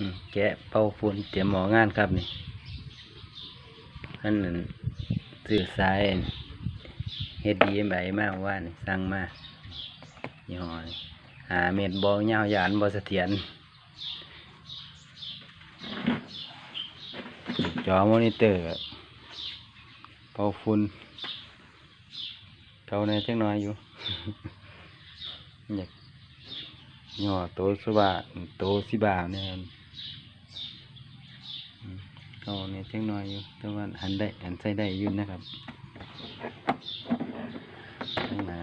อืมแกะเป่าฝุ่นเตรียมหมองานครับนี่อันนั้นสื่อสายเฮ็ดดีใบมากว่านี่สั่งมายี่ห้อนี่หาเม็ดบอยาวยานบอเสถียรจอมอนิเตอร์ก็เป่าฝุ่นเก่าในจักหน้อยอยู่ อยากย่อโตสุบาโตสิบาเนี่ยครับอืมเก่าในจักหน้อยอยู่ แต่ว่าหันได้หันใส่ได้ยุ่นนะครับนี่นะ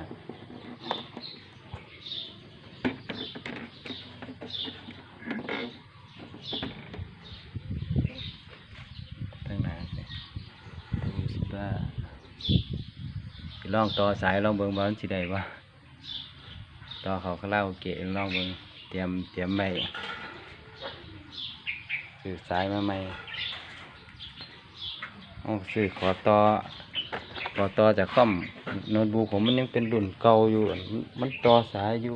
ตั้งนานเลยโตสิบาลองต่อสายลองเบิ่งว่ามันสิได้บ่ต่อเขาคาราโอเกะลองเบิ่งเตรียมเตรียมไว้สื่อสายมาใหม่ เอาสื่อขอต่อขอต่อจากคอมโน้ตบุ๊กผมมันยังเป็นรุ่นเก่าอยู่ มันต่อสายอยู่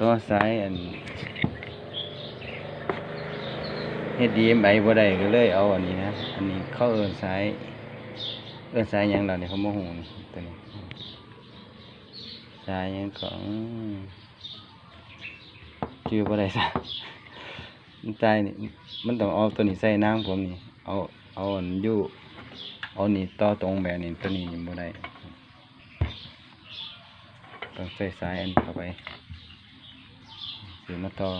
ต่อสายอันเฮ็ดดีเอ็มไอบ่ได้ก็เลยเอาอันนี้นะ อันนี้เข้าเอินสาย เอื้อนสายยังเราเนี่ยเขาโมโหนี่ตัวนี้สายยังของชื่อว่าอะไรซะ ใจนี่มันต้องเอาตัวนี้ใส่น้ำผมนี่เอาเอาอันยู่เอานี่ต่อตรงแบบนี้ตัวนี้บ่ได้ต้องใส่สายอันเข้าไปสีมาต่อ